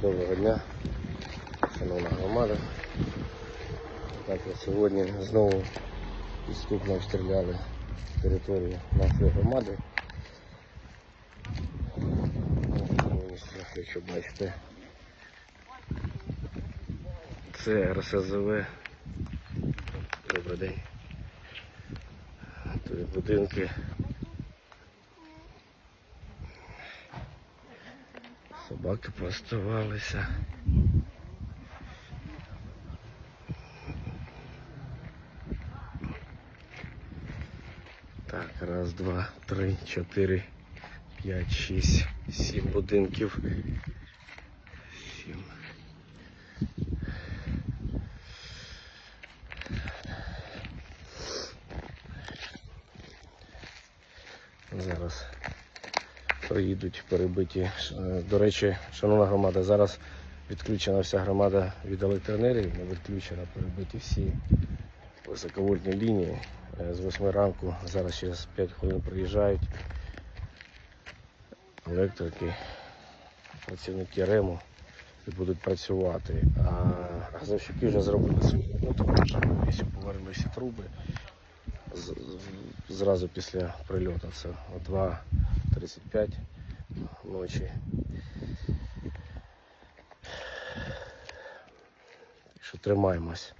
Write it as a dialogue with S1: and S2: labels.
S1: Доброго дня, шановна громада. Так, сьогодні знову підступно обстріляли територію нашої громади. Якщо бачите, це РСЗВ. Добрий день. Тут будинки. Собаки поставалися. Так, раз, два, три, чотири, п'ять, шість, сім будинків. Сім. Зараз проїдуть перебиті. Е, До речі, шановна громада, зараз відключена вся громада від електроенергії, не відключена, перебиті всі високовольтні лінії. Е, З 8 ранку, зараз через 5 хвилин приїжджають електрики, працівники РЕМу і будуть працювати. А газовщики вже зробили свою роботу, повністю повернулися труби зразу після прильоту. Це о 2.35 ночі. Що тримаємось.